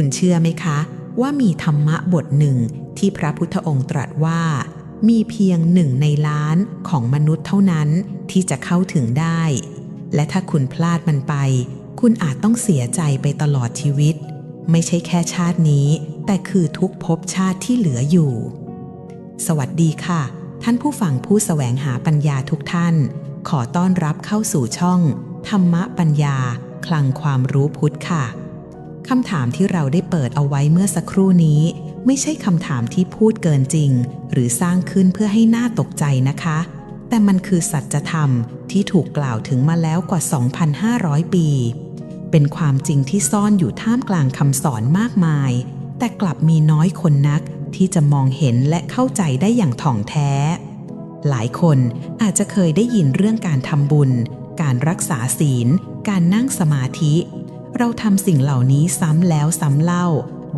คุณเชื่อไหมคะ ว่ามีธรรมะบทหนึ่งที่พระพุทธองค์ตรัสว่า มีเพียงหนึ่งในล้านของมนุษย์เท่านั้นที่จะเข้าถึงได้ และถ้าคุณพลาดมันไป คุณอาจต้องเสียใจไปตลอดชีวิต ไม่ใช่แค่ชาตินี้ แต่คือทุกภพชาติที่เหลืออยู่ สวัสดีค่ะ ท่านผู้ฟังผู้แสวงหาปัญญาทุกท่าน ขอต้อนรับเข้าสู่ช่อง ธรรมะปัญญา คลังความรู้พุทธค่ะ คำถามที่เราได้เปิดเอาไว้เมื่อสักครู่นี้ ไม่ใช่คำถามที่พูดเกินจริง หรือสร้างขึ้นเพื่อให้หน่าตกใจนะคะ แต่มันคือสัจธรรมที่ถูกกล่าวถึงมาแล้วกว่า 2,500 ปี เป็นความจริงที่ซ่อนอยู่ท่ามกลางคำสอนมากมาย แต่กลับมีน้อยคนนักที่จะมองเห็นและเข้าใจได้อย่างถ่องแท้ หลายคนอาจจะเคยได้ยินเรื่องการทำบุญ การรักษาศีล การนั่งสมาธิ เราทำสิ่งเหล่านี้ซ้ำแล้วซ้ำเล่า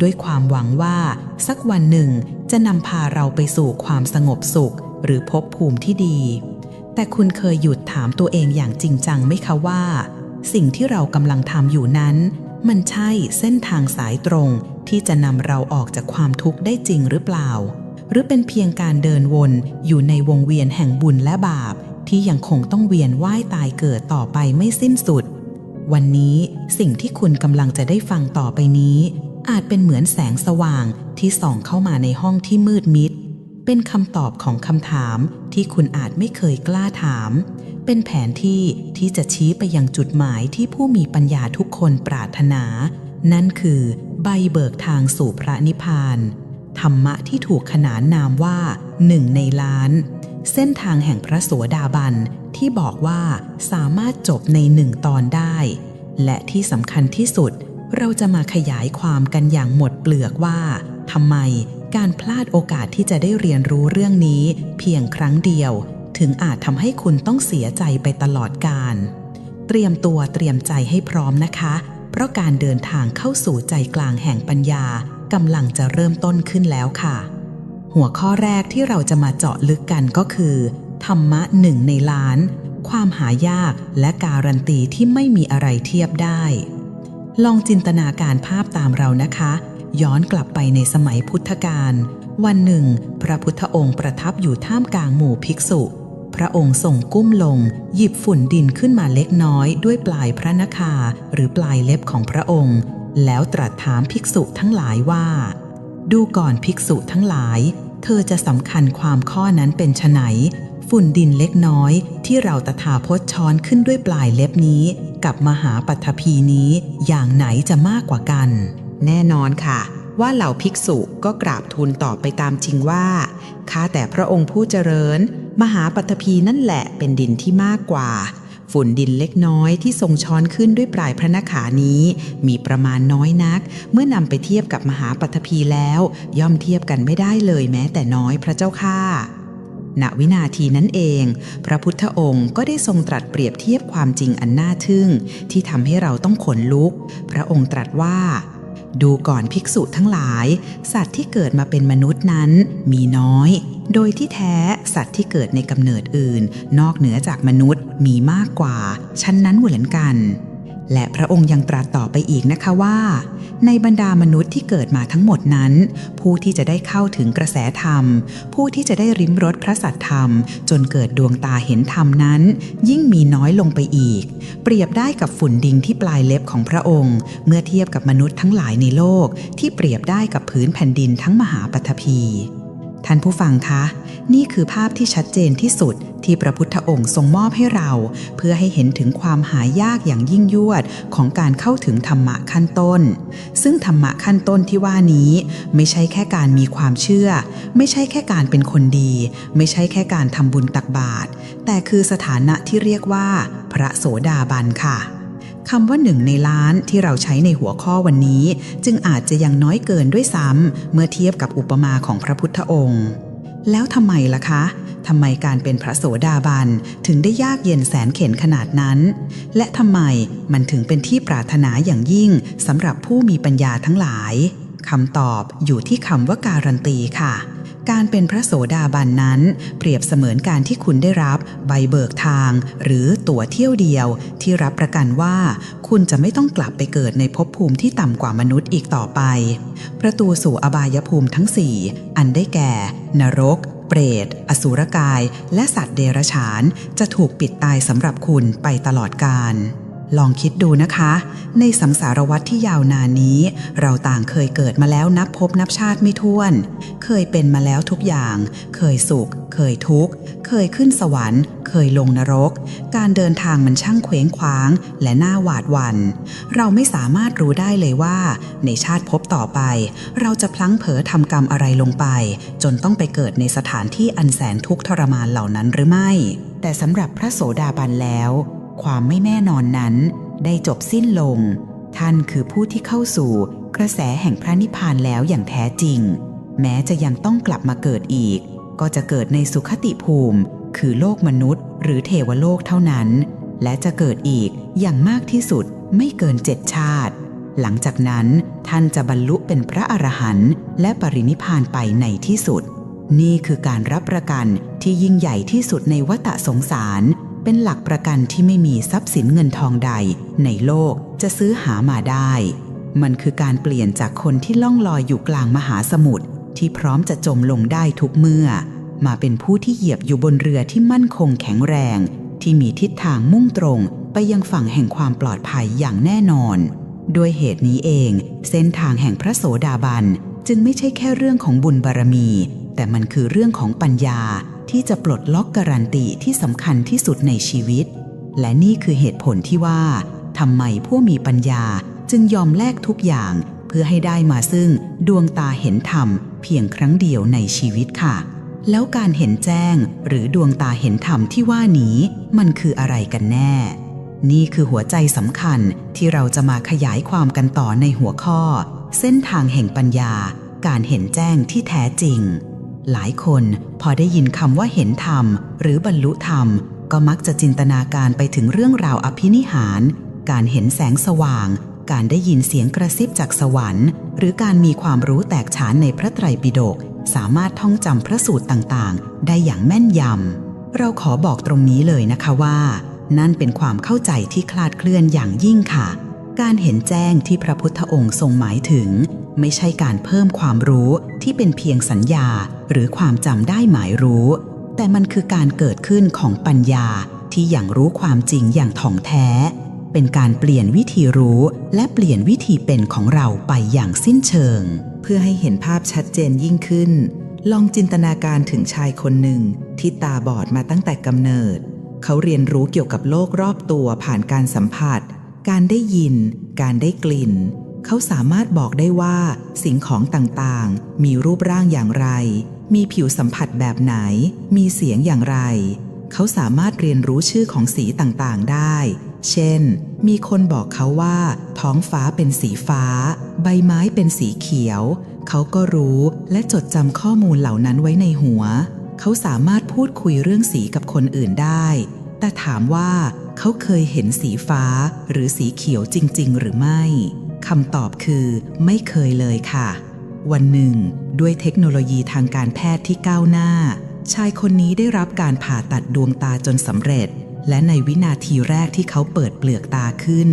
ด้วยความหวังว่า สักวันหนึ่งจะนำพาเราไปสู่ความสงบสุข หรือภพภูมิที่ดี แต่คุณเคยหยุดถามตัวเองอย่างจริงจังไหมคะว่า สิ่งที่เรากำลังทำอยู่นั้น มันใช่เส้นทางสายตรงที่จะนำเราออกจากความทุกข์ได้จริงหรือเปล่า หรือเป็นเพียงการเดินวนอยู่ในวงเวียนแห่งบุญและบาป ที่ยังคงต้องเวียนว่ายตายเกิดต่อไปไม่สิ้นสุด วันนี้สิ่งที่คุณกำลังจะได้ฟังต่อไปนี้ อาจเป็นเหมือนแสงสว่างที่ส่องเข้ามาในห้องที่มืดมิด เป็นคำตอบของคำถามที่คุณอาจไม่เคยกล้าถาม เป็นแผนที่ที่จะชี้ไปยังจุดหมายที่ผู้มีปัญญาทุกคนปรารถนา นั่นคือใบเบิกทางสู่พระนิพพานธรรมะที่ถูกขนานนามว่าหนึ่งในล้าน เส้นทางแห่งพระโสดาบันที่บอกว่าสามารถจบในหนึ่งตอนได้ และที่สำคัญที่สุด เราจะมาขยายความกันอย่างหมดเปลือกว่าทำไมการพลาดโอกาสที่จะได้เรียนรู้เรื่องนี้ เพียงครั้งเดียว ถึงอาจทำให้คุณต้องเสียใจไปตลอดกาลเตรียมตัวเตรียมใจให้พร้อมนะคะ เพราะการเดินทางเข้าสู่ใจกลางแห่งปัญญากำลังจะเริ่มต้นขึ้นแล้วค่ะ หัวข้อแรกที่เราจะมาเจาะลึกกันก็คือ ธรรมะหนึ่งในล้าน ความหายากและการันตีที่ไม่มีอะไรเทียบได้ ลองจินตนาการภาพตามเรานะคะ ย้อนกลับไปในสมัยพุทธกาลวันหนึ่ง พระพุทธองค์ประทับอยู่ท่ามกลางหมู่ภิกษุ พระองค์ส่งกุ้มลง หยิบฝุ่นดินขึ้นมาเล็กน้อยด้วยปลายพระนคาหรือปลายเล็บของพระองค์ แล้วตรัสถามภิกษุทั้งหลายว่า ดูก่อนภิกษุทั้งหลาย เธอจะสำคัญความข้อนั้นเป็นไนฝุ่นดินเล็กน้อยที่เราตถาพจน์ช้อนขึ้นด้วยปลายเล็บนี้ กับมหาปัทภีนี้อย่างไหนจะมากกว่ากัน แน่นอนค่ะ ว่าเหล่าภิกษุก็กราบทูลตอบไปตามจริงว่าข้าแต่พระองค์ผู้เจริญ มหาปัทภีนั่นแหละเป็นดินที่มากกว่า ฝุ่นดินเล็กน้อยที่ทรงช้อนขึ้นด้วยปลายพระนขานี้ มีประมาณน้อยนัก เมื่อนำไปเทียบกับมหาปัทภีแล้ว ย่อมเทียบกันไม่ได้เลยแม้แต่น้อยพระเจ้าค่าณวินาทีนั้นเอง พระพุทธองค์ก็ได้ทรงตรัสเปรียบเทียบความจริงอันน่าทึ่ง ที่ทำให้เราต้องขนลุก พระองค์ตรัสว่า ดูก่อนภิกษุทั้งหลาย สัตว์ที่เกิดมาเป็นมนุษย์นั้นมีน้อย โดยที่แท้สัตว์ที่เกิดในกำเนิดอื่น นอกเหนือจากมนุษย์มีมากกว่า ชั้นนั้นเหมือนกัน และพระองค์ยังตรัสต่อไปอีกนะคะว่า ในบรรดามนุษย์ที่เกิดมาทั้งหมดนั้น ผู้ที่จะได้เข้าถึงกระแสธรรม ผู้ที่จะได้ริมรสพระสัทธรรม จนเกิดดวงตาเห็นธรรมนั้น ยิ่งมีน้อยลงไปอีก เปรียบได้กับฝุ่นดินที่ปลายเล็บของพระองค์ เมื่อเทียบกับมนุษย์ทั้งหลายในโลก ที่เปรียบได้กับพื้นแผ่นดินทั้งมหาปฐพีท่านผู้ฟังคะ นี่คือภาพที่ชัดเจนที่สุดที่พระพุทธองค์ทรงมอบให้เรา เพื่อให้เห็นถึงความหายากอย่างยิ่งยวดของการเข้าถึงธรรมะขั้นต้น ซึ่งธรรมะขั้นต้นที่ว่านี้ ไม่ใช่แค่การมีความเชื่อ ไม่ใช่แค่การเป็นคนดี ไม่ใช่แค่การทำบุญตักบาตรแต่คือสถานะที่เรียกว่า พระโสดาบันค่ะคำว่าหนึ่งในล้านที่เราใช้ในหัวข้อวันนี้ จึงอาจจะยังน้อยเกินด้วยซ้ำเมื่อเทียบกับอุปมาของพระพุทธองค์ แล้วทำไมล่ะคะทำไมการเป็นพระโสดาบันถึงได้ยากเย็นแสนเข็นขนาดนั้น และทำไมมันถึงเป็นที่ปรารถนาอย่างยิ่งสำหรับผู้มีปัญญาทั้งหลายคำตอบอยู่ที่คำว่าการันตีค่ะ การเป็นพระโสดาบันนั้น เปรียบเสมือนการที่คุณได้รับใบเบิกทาง หรือตั๋วเที่ยวเดียว ที่รับประกันว่า คุณจะไม่ต้องกลับไปเกิดในภพภูมิที่ต่ำกว่ามนุษย์อีกต่อไป ประตูสู่อบายภูมิทั้งสี่อันได้แก่ นรก เปรต อสุรกาย และสัตว์เดรัจฉาน จะถูกปิดตายสำหรับคุณไปตลอดกาล ลองคิดดูนะคะ ในสังสารวัตรที่ยาวนานนี้ เราต่างเคยเกิดมาแล้วนับพบนับชาติไม่ถ้วน เคยเป็นมาแล้วทุกอย่าง เคยสุข เคยทุกข์ เคยขึ้นสวรรค์ เคยลงนรก การเดินทางมันช่างเคว้งคว้าง และน่าหวาดหวัน่น เราไม่สามารถรู้ได้เลยว่า ในชาติพบต่อไป เราจะพลั้งเผลอทำกรรมอะไรลงไป จนต้องไปเกิดในสถานที่อันแสนทุกข์ทรมานเหล่านั้นหรือไม่ แต่สำหรับพระโสดาบันแล้ว ความไม่แน่นอนนั้นได้จบสิ้นลง ท่านคือผู้ที่เข้าสู่กระแสแห่งพระนิพพานแล้วอย่างแท้จริง แม้จะยังต้องกลับมาเกิดอีก ก็จะเกิดในสุขติภูมิ คือโลกมนุษย์ หรือเทวโลกเท่านั้น และจะเกิดอีกอย่างมากที่สุดไม่เกินเจ็ดชาติ หลังจากนั้นท่านจะบรรลุเป็นพระอรหันต์และปรินิพานไปในที่สุด นี่คือการรับประกันที่ยิ่งใหญ่ที่สุดในวัฏสงสาร เป็นหลักประกันที่ไม่มีทรัพย์สินเงินทองใด ในโลกจะซื้อหามาได้ มันคือการเปลี่ยนจากคนที่ล่องลอยอยู่กลางมหาสมุทรที่พร้อมจะจมลงได้ทุกเมื่อ มาเป็นผู้ที่เหยียบอยู่บนเรือที่มั่นคงแข็งแรง ที่มีทิศทางมุ่งตรงไปยังฝั่งแห่งความปลอดภัยอย่างแน่นอน ด้วยเหตุนี้เอง เส้นทางแห่งพระโสดาบัน จึงไม่ใช่แค่เรื่องของบุญบารมี แต่มันคือเรื่องของปัญญา ที่จะปลดล็อกการันตีที่สำคัญที่สุดในชีวิต และนี่คือเหตุผลที่ว่าทำไมผู้มีปัญญาจึงยอมแลกทุกอย่างเพื่อให้ได้มาซึ่งดวงตาเห็นธรรมเพียงครั้งเดียวในชีวิตค่ะ แล้วการเห็นแจ้งหรือดวงตาเห็นธรรมที่ว่านี้มันคืออะไรกันแน่ นี่คือหัวใจสำคัญที่เราจะมาขยายความกันต่อในหัวข้อ เส้นทางแห่งปัญญา การเห็นแจ้งที่แท้จริง หลายคนพอได้ยินคำว่าเห็นธรรม หรือบรรลุธรรม ก็มักจะจินตนาการไปถึงเรื่องราวอภินิหาร การเห็นแสงสว่าง การได้ยินเสียงกระซิบจากสวรรค์ หรือการมีความรู้แตกฉานในพระไตรปิฎกสามารถท่องจำพระสูตรต่างๆ ได้อย่างแม่นยำ เราขอบอกตรงนี้เลยนะคะว่า นั่นเป็นความเข้าใจที่คลาดเคลื่อนอย่างยิ่งค่ะ การเห็นแจ้งที่พระพุทธองค์ทรงหมายถึง ไม่ใช่การเพิ่มความรู้ที่เป็นเพียงสัญญาหรือความจำได้หมายรู้ แต่มันคือการเกิดขึ้นของปัญญาที่อย่างรู้ความจริงอย่างถ่องแท้ เป็นการเปลี่ยนวิธีรู้และเปลี่ยนวิธีเป็นของเราไปอย่างสิ้นเชิง เพื่อให้เห็นภาพชัดเจนยิ่งขึ้น ลองจินตนาการถึงชายคนหนึ่งที่ตาบอดมาตั้งแต่กำเนิด เขาเรียนรู้เกี่ยวกับโลกรอบตัวผ่านการสัมผัส การได้ยิน การได้กลิ่น เขาสามารถบอกได้ว่า สิ่งของต่างๆ มีรูปร่างอย่างไร มีผิวสัมผัสแบบไหน มีเสียงอย่างไร เขาสามารถเรียนรู้ชื่อของสีต่างๆได้ เช่น มีคนบอกเขาว่า ท้องฟ้าเป็นสีฟ้า ใบไม้เป็นสีเขียว เขาก็รู้และจดจำข้อมูลเหล่านั้นไว้ในหัว เขาสามารถพูดคุยเรื่องสีกับคนอื่นได้ แต่ถามว่าเขาเคยเห็นสีฟ้าหรือสีเขียวจริง ๆ หรือไม่ คำตอบคือไม่เคยเลยค่ะ วันหนึ่ง ด้วยเทคโนโลยีทางการแพทย์ที่ก้าวหน้า ชายคนนี้ได้รับการผ่าตัดดวงตาจนสำเร็จ และในวินาทีแรกที่เขาเปิดเปลือกตาขึ้น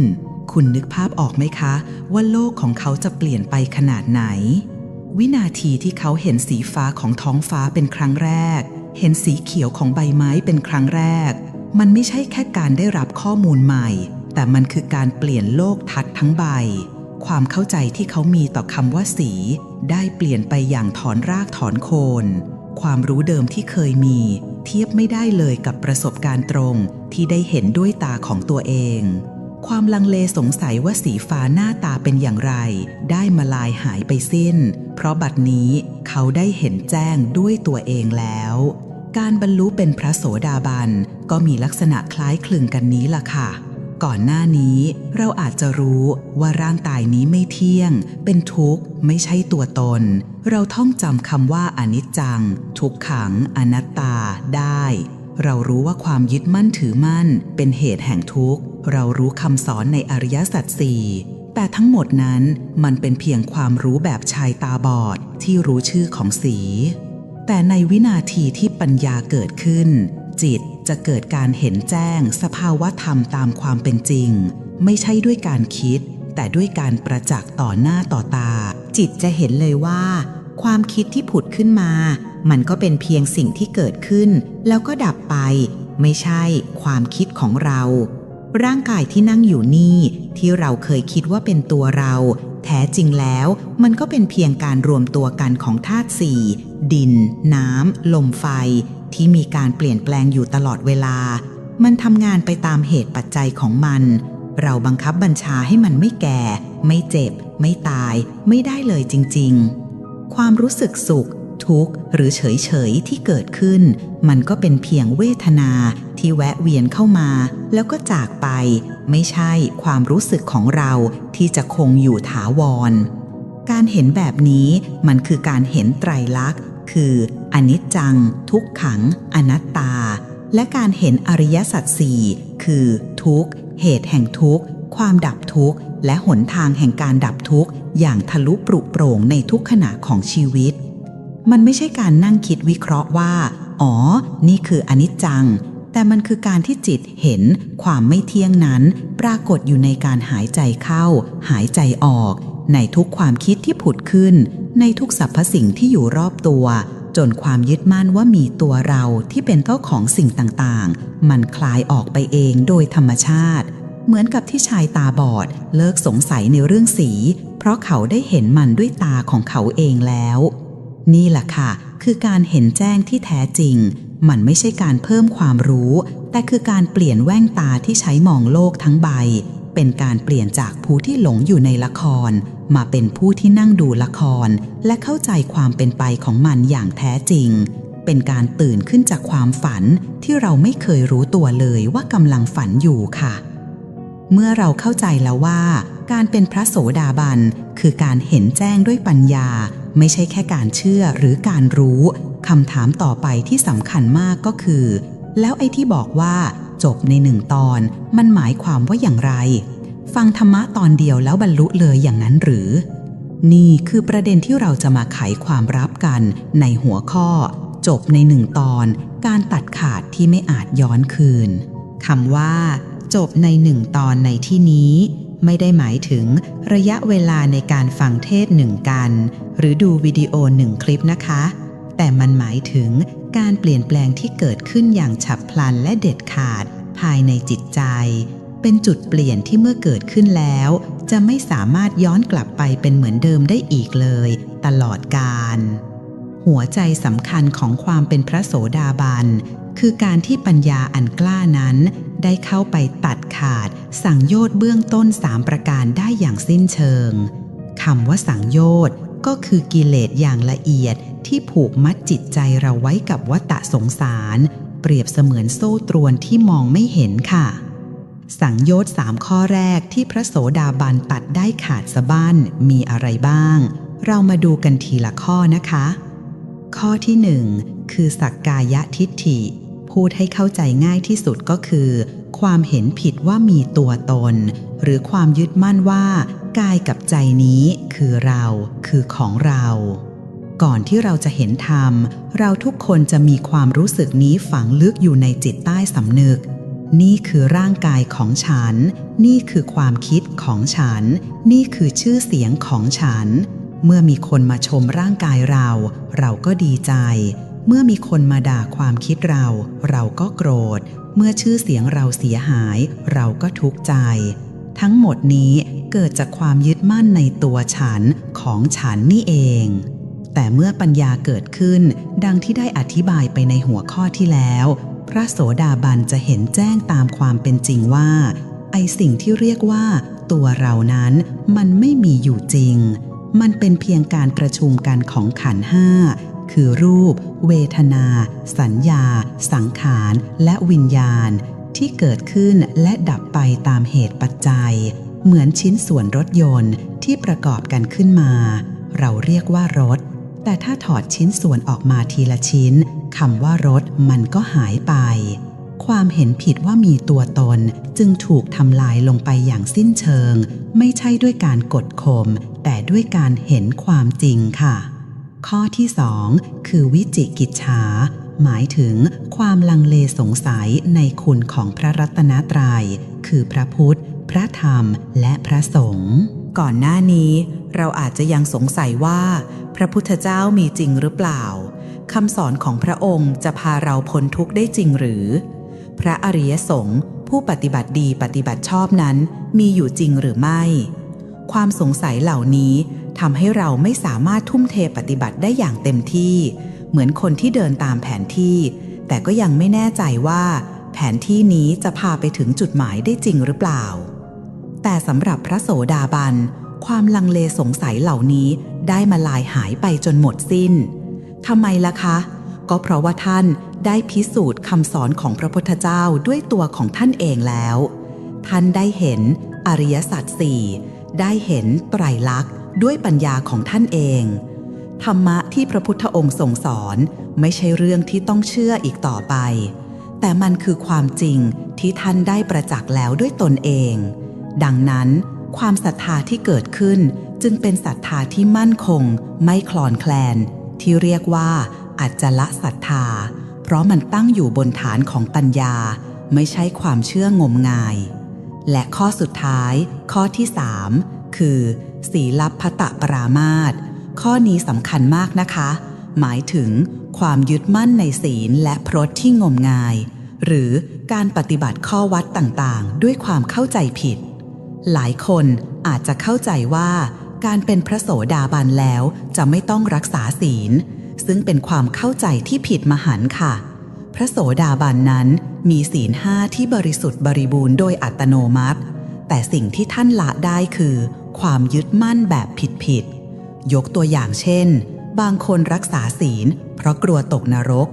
คุณนึกภาพออกไหมคะ ว่าโลกของเขาจะเปลี่ยนไปขนาดไหน วินาทีที่เขาเห็นสีฟ้าของท้องฟ้าเป็นครั้งแรก เห็นสีเขียวของใบไม้เป็นครั้งแรก มันไม่ใช่แค่การได้รับข้อมูลใหม่แต่มันคือการเปลี่ยนโลกทัศน์ทั้งใบ ความเข้าใจที่เขามีต่อคำว่าสี ได้เปลี่ยนไปอย่างถอนรากถอนโคน ความรู้เดิมที่เคยมี เทียบไม่ได้เลยกับประสบการณ์ตรงที่ได้เห็นด้วยตาของตัวเอง ความลังเลสงสัยว่าสีฟ้าหน้าตาเป็นอย่างไร ได้มาลายหายไปสิ้น เพราะบัดนี้เขาได้เห็นแจ้งด้วยตัวเองแล้ว การบรรลุเป็นพระโสดาบันก็มีลักษณะคล้ายคลึงกันนี้ล่ะค่ะ ก่อนหน้านี้เราอาจจะรู้ว่าร่างกายนี้ไม่เที่ยง เป็นทุกข์ ไม่ใช่ตัวตน เราท่องจำคำว่าอนิจจัง ทุกขัง อนัตตาได้ เรารู้ว่าความยึดมั่นถือมั่น เป็นเหตุแห่งทุกข์ เรารู้คำสอนในอริยสัจสี่แต่ทั้งหมดนั้นมันเป็นเพียงความรู้แบบชายตาบอดที่รู้ชื่อของสี แต่ในวินาทีที่ปัญญาเกิดขึ้น จิต จะเกิดการเห็นแจ้งสภาวะธรรมตามความเป็นจริง ไม่ใช่ด้วยการคิด แต่ด้วยการประจักษ์ต่อหน้าต่อตา จิตจะเห็นเลยว่า ความคิดที่ผุดขึ้นมา มันก็เป็นเพียงสิ่งที่เกิดขึ้น แล้วก็ดับไป ไม่ใช่ความคิดของเรา ร่างกายที่นั่งอยู่นี่ ที่เราเคยคิดว่าเป็นตัวเรา แท้จริงแล้ว มันก็เป็นเพียงการรวมตัวกันของธาตุสี่ดิน น้ำลมไฟ ที่มีการเปลี่ยนแปลงอยู่ตลอดเวลา มันทำงานไปตามเหตุปัจจัยของมัน เราบังคับบัญชาให้มันไม่แก่ ไม่เจ็บ ไม่ตาย ไม่ได้เลยจริง ๆ ความรู้สึกสุข ทุกข์ หรือเฉยๆที่เกิดขึ้น มันก็เป็นเพียงเวทนาที่แวะเวียนเข้ามา แล้วก็จากไป ไม่ใช่ความรู้สึกของเราที่จะคงอยู่ถาวรการเห็นแบบนี้มันคือการเห็นไตรลักษณ์ คืออนิจจัง ทุกขัง อนัตตา และการเห็นอริยสัจสี่คือ ทุกข์ เหตุแห่งทุกข์ ความดับทุกข์ และหนทางแห่งการดับทุกข์ อย่างทะลุปรุโปร่งในทุกขณะของชีวิต มันไม่ใช่การนั่งคิดวิเคราะห์ว่า อ๋อ นี่คืออนิจจัง แต่มันคือการที่จิตเห็นความไม่เที่ยงนั้น ปรากฏอยู่ในการหายใจเข้า หายใจออก ในทุกความคิดที่ผุดขึ้น ในทุกสรรพสิ่งที่อยู่รอบตัว จนความยึดมั่นว่ามีตัวเราที่เป็นเจ้าของสิ่งต่างๆ มันคลายออกไปเองโดยธรรมชาติ เหมือนกับที่ชายตาบอดเลิกสงสัยในเรื่องสี เพราะเขาได้เห็นมันด้วยตาของเขาเองแล้ว นี่แหละค่ะ คือการเห็นแจ้งที่แท้จริง มันไม่ใช่การเพิ่มความรู้ แต่คือการเปลี่ยนแว่นตาที่ใช้มองโลกทั้งใบ เป็นการเปลี่ยนจากผู้ที่หลงอยู่ในละคร มาเป็นผู้ที่นั่งดูละครและเข้าใจความเป็นไปของมันอย่างแท้จริง เป็นการตื่นขึ้นจากความฝันที่เราไม่เคยรู้ตัวเลยว่ากำลังฝันอยู่ค่ะ เมื่อเราเข้าใจแล้วว่า การเป็นพระโสดาบันคือการเห็นแจ้งด้วยปัญญา ไม่ใช่แค่การเชื่อหรือการรู้คำถามต่อไปที่สำคัญมากก็คือ แล้วไอ้ที่บอกว่า จบในหนึ่งตอน มันหมายความว่าอย่างไร ฟังธรรมะตอนเดียวแล้วบรรลุเลยอย่างนั้นหรือ นี่คือประเด็นที่เราจะมาไขความรับกันในหัวข้อ จบในหนึ่งตอน การตัดขาดที่ไม่อาจย้อนคืนคำว่า จบในหนึ่งตอนในที่นี้ไม่ได้หมายถึงระยะเวลาในการฟังเทศหนึ่งกัน หรือดูวิดีโอหนึ่งคลิปนะคะ แต่มันหมายถึงการเปลี่ยนแปลงที่เกิดขึ้นอย่างฉับพลันและเด็ดขาดภายในจิตใจ เป็นจุดเปลี่ยนที่เมื่อเกิดขึ้นแล้ว จะไม่สามารถย้อนกลับไปเป็นเหมือนเดิมได้อีกเลย ตลอดกาลหัวใจสำคัญของความเป็นพระโสดาบัน คือการที่ปัญญาอันกล้านั้น ได้เข้าไปตัดขาด สังโยชน์เบื้องต้นสามประการได้อย่างสิ้นเชิงคำว่าสังโยชน์ก็คือกิเลสอย่างละเอียดที่ผูกมัดจิตใจเราไว้กับวัฏสงสาร เปรียบเสมือนโซ่ตรวนที่มองไม่เห็นค่ะ สังโยชน์สามข้อแรกที่พระโสดาบันตัดได้ขาดสะบั้นมีอะไรบ้าง เรามาดูกันทีละข้อนะคะ ข้อที่หนึ่งคือสักกายทิฏฐิ พูดให้เข้าใจง่ายที่สุดก็คือ ความเห็นผิดว่ามีตัวตน หรือความยึดมั่นว่ากายกับใจนี้คือเรา คือของเรา ก่อนที่เราจะเห็นธรรม เราทุกคนจะมีความรู้สึกนี้ฝังลึกอยู่ในจิตใต้สำนึก นี่คือร่างกายของฉัน นี่คือความคิดของฉัน นี่คือชื่อเสียงของฉัน เมื่อมีคนมาชมร่างกายเรา เราก็ดีใจ เมื่อมีคนมาด่าความคิดเรา เราก็โกรธ เมื่อชื่อเสียงเราเสียหาย เราก็ทุกข์ใจ ทั้งหมดนี้เกิดจากความยึดมั่นในตัวฉันของฉันนี่เอง แต่เมื่อปัญญาเกิดขึ้น ดังที่ได้อธิบายไปในหัวข้อที่แล้ว พระโสดาบันจะเห็นแจ้งตามความเป็นจริงว่า ไอสิ่งที่เรียกว่า ตัวเรานั้นมันไม่มีอยู่จริง มันเป็นเพียงการประชุมกันของขันห้าคือรูป เวทนา สัญญา สังขาร และวิญญาณ ที่เกิดขึ้นและดับไปตามเหตุปัจจัย เหมือนชิ้นส่วนรถยนต์ที่ประกอบกันขึ้นมา เราเรียกว่ารถ แต่ถ้าถอดชิ้นส่วนออกมาทีละชิ้น คำว่ารถมันก็หายไป ความเห็นผิดว่ามีตัวตนจึงถูกทำลายลงไปอย่างสิ้นเชิง ไม่ใช่ด้วยการกดข่มแต่ด้วยการเห็นความจริงค่ะ ข้อที่สองคือวิจิกิจฉาหมายถึงความลังเลสงสัยในคุณของพระรัตนตรยัย คือพระพุทธ พระธรรม และพระสงฆ์ก่อนหน้านี้ เราอาจจะยังสงสัยว่า พระพุทธเจ้ามีจริงหรือเปล่า คำสอนของพระองค์จะพาเราพ้นทุกข์ได้จริงหรือ พระอริยสงฆ์ผู้ปฏิบัติดีปฏิบัติชอบนั้นมีอยู่จริงหรือไม่ ความสงสัยเหล่านี้ทำให้เราไม่สามารถทุ่มเทปฏิบัติได้อย่างเต็มที่ เหมือนคนที่เดินตามแผนที่ แต่ก็ยังไม่แน่ใจว่า แผนที่นี้จะพาไปถึงจุดหมายได้จริงหรือเปล่า แต่สำหรับพระโสดาบัน ความลังเลสงสัยเหล่านี้ได้มาลายหายไปจนหมดสิ้น ทำไมล่ะคะ ก็เพราะว่าท่านได้พิสูจน์คำสอนของพระพุทธเจ้าด้วยตัวของท่านเองแล้ว ท่านได้เห็นอริยสัจสี่ได้เห็นไตรลักษณ์ด้วยปัญญาของท่านเอง ธรรมะที่พระพุทธองค์ทรงสอนไม่ใช่เรื่องที่ต้องเชื่ออีกต่อไป แต่มันคือความจริงที่ท่านได้ประจักษ์แล้วด้วยตนเอง ดังนั้นความศรัทธาที่เกิดขึ้นจึงเป็นศรัทธาที่มั่นคง ไม่คลอนแคลน ที่เรียกว่าอัจจละศรัทธา เพราะมันตั้งอยู่บนฐานของปัญญา ไม่ใช่ความเชื่องมงาย และข้อสุดท้าย ข้อที่สามคือศีลับพตะปรามาตข้อนี้สำคัญมากนะคะ หมายถึงความยึดมั่นในศีลและพรตที่งมงาย หรือการปฏิบัติข้อวัดต่างๆ ด้วยความเข้าใจผิด หลายคนอาจจะเข้าใจว่า การเป็นพระโสดาบันแล้วจะไม่ต้องรักษาศีล ซึ่งเป็นความเข้าใจที่ผิดมหันค่ะ พระโสดาบันนั้นมีศีลห้าที่บริสุทธิ์บริบูรณ์โดยอัตโนมัติ แต่สิ่งที่ท่านละได้คือ ความยึดมั่นแบบผิดๆยกตัวอย่างเช่น บางคนรักษาศีล เพราะกลัวตกนรก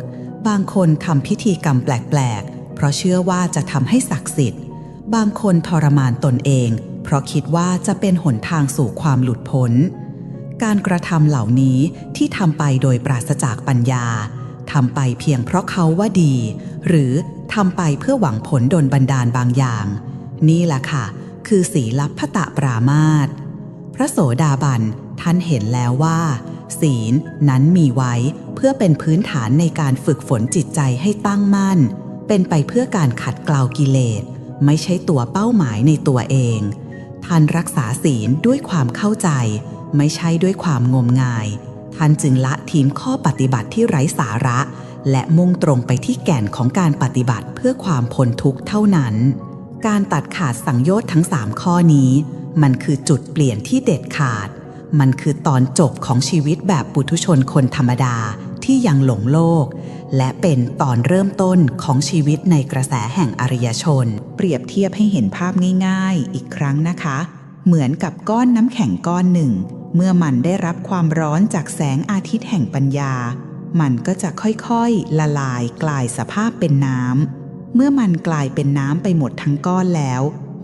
บางคนทำพิธีกรรมแปลกๆ เพราะเชื่อว่าจะทำให้ศักดิ์สิทธิ์ บางคนทรมานตนเอง เพราะคิดว่าจะเป็นหนทางสู่ความหลุดพ้น การกระทำเหล่านี้ที่ทำไปโดยปราศจากปัญญาทำไปเพียงเพราะเขาว่าดี หรือทำไปเพื่อหวังผลดลบันดาลบางอย่าง นี่แหละค่ะ คือสีลับพตะปรามาตพระโสดาบันท่านเห็นแล้วว่า ศีลนั้นมีไว้เพื่อเป็นพื้นฐานในการฝึกฝนจิตใจให้ตั้งมั่น เป็นไปเพื่อการขัดเกลากิเลส ไม่ใช่ตัวเป้าหมายในตัวเอง ท่านรักษาศีลด้วยความเข้าใจ ไม่ใช่ด้วยความงมงาย ท่านจึงละทิ้งข้อปฏิบัติที่ไร้สาระ และมุ่งตรงไปที่แก่นของการปฏิบัติเพื่อความพ้นทุกข์เท่านั้น การตัดขาดสังโยชน์ทั้ง 3 ข้อนี้ มันคือจุดเปลี่ยนที่เด็ดขาด มันคือตอนจบของชีวิตแบบปุถุชนคนธรรมดาที่ยังหลงโลก และเป็นตอนเริ่มต้นของชีวิตในกระแสแห่งอริยชน เปรียบเทียบให้เห็นภาพง่าย ๆ อีกครั้งนะคะ เหมือนกับก้อนน้ำแข็งก้อนหนึ่ง เมื่อมันได้รับความร้อนจากแสงอาทิตย์แห่งปัญญา มันก็จะค่อยๆ ละลายกลายสภาพเป็นน้ำเมื่อมันกลายเป็นน้ำไปหมดทั้งก้อนแล้ว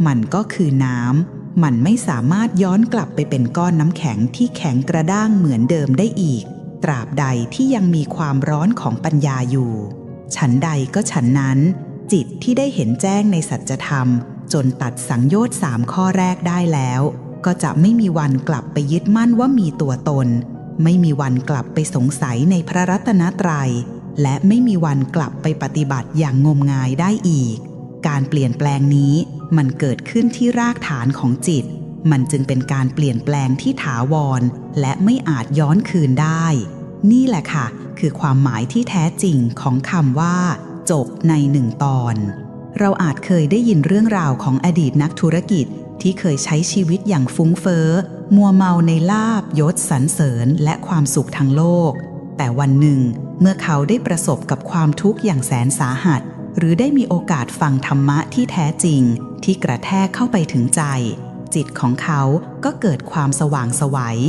มันก็คือน้ำมันไม่สามารถย้อนกลับไปเป็นก้อนน้ำแข็งที่แข็งกระด้างเหมือนเดิมได้อีก ตราบใดที่ยังมีความร้อนของปัญญาอยู่ ฉันใดก็ฉันนั้น จิตที่ได้เห็นแจ้งในสัจธรรม จนตัดสังโยชน์สามข้อแรกได้แล้ว ก็จะไม่มีวันกลับไปยึดมั่นว่ามีตัวตน ไม่มีวันกลับไปสงสัยในพระรัตนตรยัย และไม่มีวันกลับไปปฏิบัติอย่างงมงายได้อีก การเปลี่ยนแปลงนี้มันเกิดขึ้นที่รากฐานของจิต มันจึงเป็นการเปลี่ยนแปลงที่ถาวร และไม่อาจย้อนคืนได้ นี่แหละค่ะ คือความหมายที่แท้จริงของคำว่า จบในหนึ่งตอน เราอาจเคยได้ยินเรื่องราวของอดีตนักธุรกิจที่เคยใช้ชีวิตอย่างฟุ้งเฟ้อ มัวเมาในลาบยศสรรเสริญและความสุขทางโลก แต่วันหนึ่ง เมื่อเขาได้ประสบกับความทุกข์อย่างแสนสาหัส หรือได้มีโอกาสฟังธรรมะที่แท้จริง ที่กระแทกเข้าไปถึงใจ จิตของเขาก็เกิดความสว่างสวัย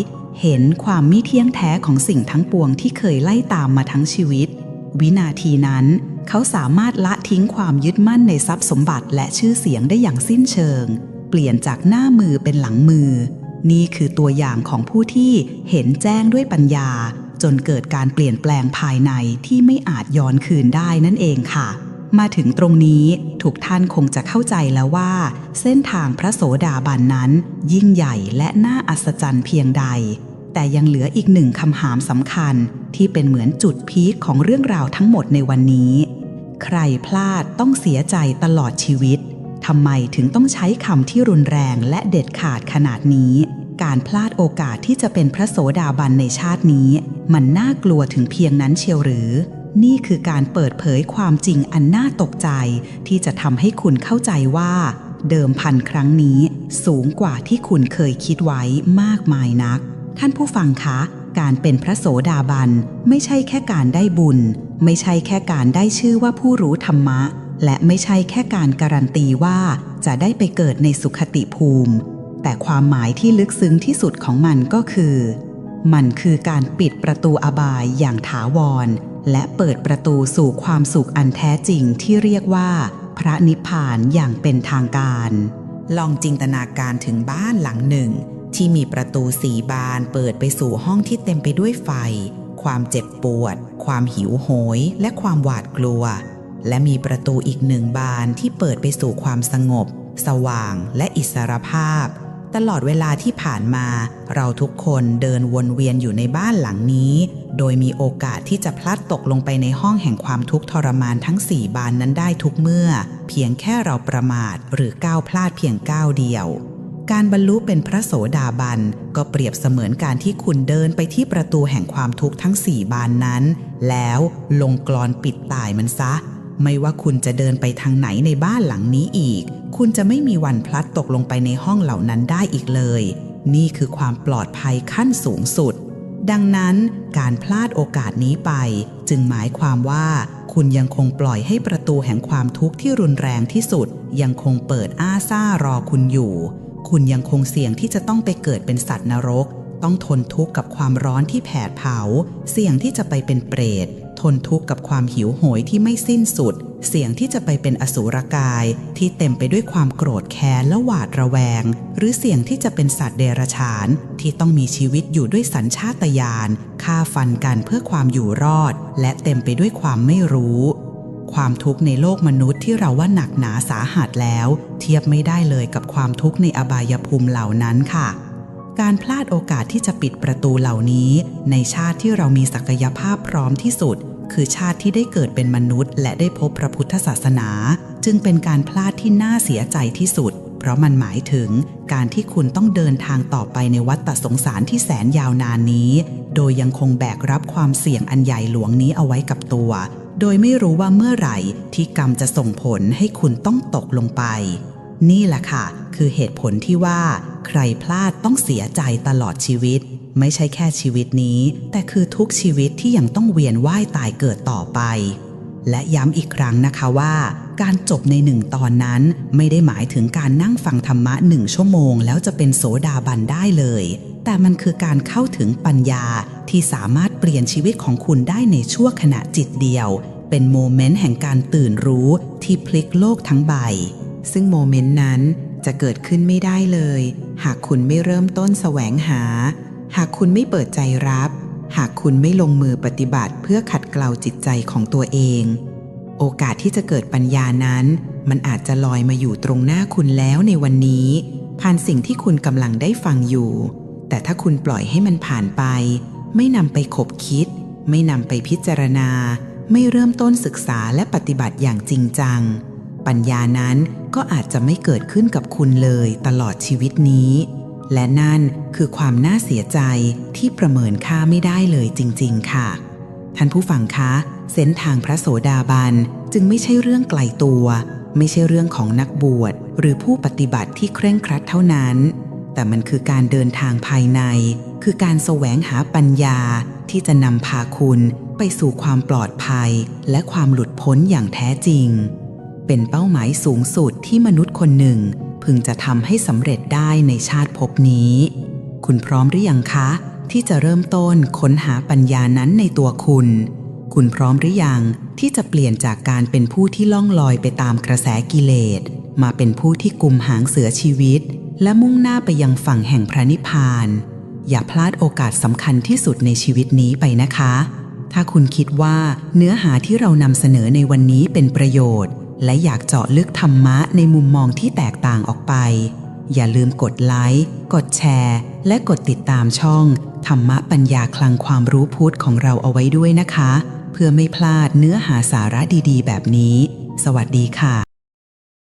เห็นความไม่เที่ยงแท้ของสิ่งทั้งปวงที่เคยไล่ตามมาทั้งชีวิต วินาทีนั้น เขาสามารถละทิ้งความยึดมั่นในทรัพย์สมบัติและชื่อเสียงได้อย่างสิ้นเชิง เปลี่ยนจากหน้ามือเป็นหลังมือ นี่คือตัวอย่างของผู้ที่เห็นแจ้งด้วยปัญญา จนเกิดการเปลี่ยนแปลงภายในที่ไม่อาจย้อนคืนได้นั่นเองค่ะ มาถึงตรงนี้ทุกท่านคงจะเข้าใจแล้วว่า เส้นทางพระโสดาบันนั้น ยิ่งใหญ่และน่าอัศจรรย์เพียงใด แต่ยังเหลืออีกหนึ่งคำถามสำคัญ ที่เป็นเหมือนจุดพีคของเรื่องราวทั้งหมดในวันนี้ ใครพลาดต้องเสียใจตลอดชีวิตทำไมถึงต้องใช้คำที่รุนแรงและเด็ดขาดขนาดนี้ การพลาดโอกาสที่จะเป็นพระโสดาบันในชาตินี้ มันน่ากลัวถึงเพียงนั้นเชียวหรือ นี่คือการเปิดเผยความจริงอันน่าตกใจ ที่จะทำให้คุณเข้าใจว่า เดิมพันครั้งนี้ สูงกว่าที่คุณเคยคิดไว้มากมายนัก ท่านผู้ฟังคะ การเป็นพระโสดาบัน ไม่ใช่แค่การได้บุญ ไม่ใช่แค่การได้ชื่อว่าผู้รู้ธรรมะ และไม่ใช่แค่การการันตีว่า จะได้ไปเกิดในสุขติภูมิ แต่ความหมายที่ลึกซึ้งที่สุดของมันก็คือ มันคือการปิดประตูอบายอย่างถาวร และเปิดประตูสู่ความสุขอันแท้จริงที่เรียกว่า พระนิพพานอย่างเป็นทางการ ลองจินตนาการถึงบ้านหลังหนึ่ง ที่มีประตูสีบานเปิดไปสู่ห้องที่เต็มไปด้วยไฟ ความเจ็บปวด ความหิวโหย และความหวาดกลัว และมีประตูอีกหนึ่งบานที่เปิดไปสู่ความสงบ สว่างและอิสรภาพ ตลอดเวลาที่ผ่านมา เราทุกคนเดินวนเวียนอยู่ในบ้านหลังนี้ โดยมีโอกาสที่จะพลัดตกลงไปในห้องแห่งความทุกข์ทรมานทั้งสี่บานนั้นได้ทุกเมื่อ เพียงแค่เราประมาทหรือก้าวพลาดเพียงก้าวเดียว การบรรลุเป็นพระโสดาบันก็เปรียบเสมือนการที่คุณเดินไปที่ประตูแห่งความทุกข์ทั้งสี่บานนั้น แล้วลงกรอนปิดตายมันซะ ไม่ว่าคุณจะเดินไปทางไหนในบ้านหลังนี้อีก คุณจะไม่มีวันพลัดตกลงไปในห้องเหล่านั้นได้อีกเลย นี่คือความปลอดภัยขั้นสูงสุด ดังนั้นการพลาดโอกาสนี้ไป จึงหมายความว่า คุณยังคงปล่อยให้ประตูแห่งความทุกข์ที่รุนแรงที่สุด ยังคงเปิดอ้าซ่ารอคุณอยู่ คุณยังคงเสี่ยงที่จะต้องไปเกิดเป็นสัตว์นรก ต้องทนทุกข์กับความร้อนที่แผดเผา เสี่ยงที่จะไปเป็นเปรต ทนทุกข์กับความหิวโหยที่ไม่สิ้นสุด เสี่ยงที่จะไปเป็นอสูรกาย ที่เต็มไปด้วยความโกรธแค้นและหวาดระแวง หรือเสี่ยงที่จะเป็นสัตว์เดรัจฉาน ที่ต้องมีชีวิตอยู่ด้วยสัญชาตญาณฆ่าฟันกันเพื่อความอยู่รอด และเต็มไปด้วยความไม่รู้ ความทุกข์ในโลกมนุษย์ที่เราว่าหนักหนาสาหัสแล้ว เทียบไม่ได้เลยกับความทุกข์ในอบายภูมิเหล่านั้นค่ะการพลาดโอกาสที่จะปิดประตูเหล่านี้ ในชาติที่เรามีศักยภาพพร้อมที่สุด คือชาติที่ได้เกิดเป็นมนุษย์ และได้พบพระพุทธศาสนา จึงเป็นการพลาดที่น่าเสียใจที่สุด เพราะมันหมายถึงการที่คุณต้องเดินทางต่อไปในวัฏฏสงสารที่แสนยาวนานนี้ โดยยังคงแบกรับความเสี่ยงอันใหญ่หลวงนี้เอาไว้กับตัว โดยไม่รู้ว่าเมื่อไหร่ที่กรรมจะส่งผลให้คุณต้องตกลงไป นี่แหละค่ะ คือเหตุผลที่ว่า ใครพลาดต้องเสียใจตลอดชีวิต ไม่ใช่แค่ชีวิตนี้ แต่คือทุกชีวิตที่ยังต้องเวียนว่ายตายเกิดต่อไป และย้ำอีกครั้งนะคะว่า การจบในหนึ่งตอนนั้นไม่ได้หมายถึงการนั่งฟังธรรมะหนึ่งชั่วโมง แล้วจะเป็นโสดาบันได้เลย แต่มันคือการเข้าถึงปัญญาที่สามารถเปลี่ยนชีวิตของคุณได้ในชั่วขณะจิตเดียว เป็นโมเมนต์แห่งการตื่นรู้ที่พลิกโลกทั้งใบ ซึ่งโมเมนต์นั้นจะเกิดขึ้นไม่ได้เลย หากคุณไม่เริ่มต้นแสวงหา หากคุณไม่เปิดใจรับ หากคุณไม่ลงมือปฏิบัติเพื่อขัดเกลาจิตใจของตัวเอง โอกาสที่จะเกิดปัญญานั้น มันอาจจะลอยมาอยู่ตรงหน้าคุณแล้วในวันนี้ ผ่านสิ่งที่คุณกำลังได้ฟังอยู่ แต่ถ้าคุณปล่อยให้มันผ่านไป ไม่นำไปขบคิด ไม่นำไปพิจารณา ไม่เริ่มต้นศึกษาและปฏิบัติอย่างจริงจัง ปัญญานั้นก็อาจจะไม่เกิดขึ้นกับคุณเลยตลอดชีวิตนี้ และนั่นคือความน่าเสียใจที่ประเมินค่าไม่ได้เลยจริง ๆ ค่ะ ท่านผู้ฟังคะ เส้นทางพระโสดาบันจึงไม่ใช่เรื่องไกลตัว ไม่ใช่เรื่องของนักบวช หรือผู้ปฏิบัติที่เคร่งครัดเท่านั้น แต่มันคือการเดินทางภายใน คือการแสวงหาปัญญาที่จะนำพาคุณไปสู่ความปลอดภัย และความหลุดพ้นอย่างแท้จริง เป็นเป้าหมายสูงสุดที่มนุษย์คนหนึ่ง พึงจะทำให้สำเร็จได้ในชาติภพนี้ คุณพร้อมหรือยังคะ ที่จะเริ่มต้นค้นหาปัญญานั้นในตัวคุณ คุณพร้อมหรือยังที่จะเปลี่ยนจากการเป็นผู้ที่ล่องลอยไปตามกระแสกิเลส มาเป็นผู้ที่กุมหางเสือชีวิต และมุ่งหน้าไปยังฝั่งแห่งพระนิพพาน อย่าพลาดโอกาสสำคัญที่สุดในชีวิตนี้ไปนะคะถ้าคุณคิดว่าเนื้อหาที่เรานำเสนอในวันนี้เป็นประโยชน์ และอยากเจาะลึกธรรมะในมุมมองที่แตกต่างออกไป อย่าลืมกดไลค์ กดแชร์ และกดติดตามช่อง ธรรมะปัญญาคลังความรู้พุทธของเราเอาไว้ด้วยนะคะ เพื่อไม่พลาดเนื้อหาสาระดีๆ แบบนี้ สวัสดีค่ะ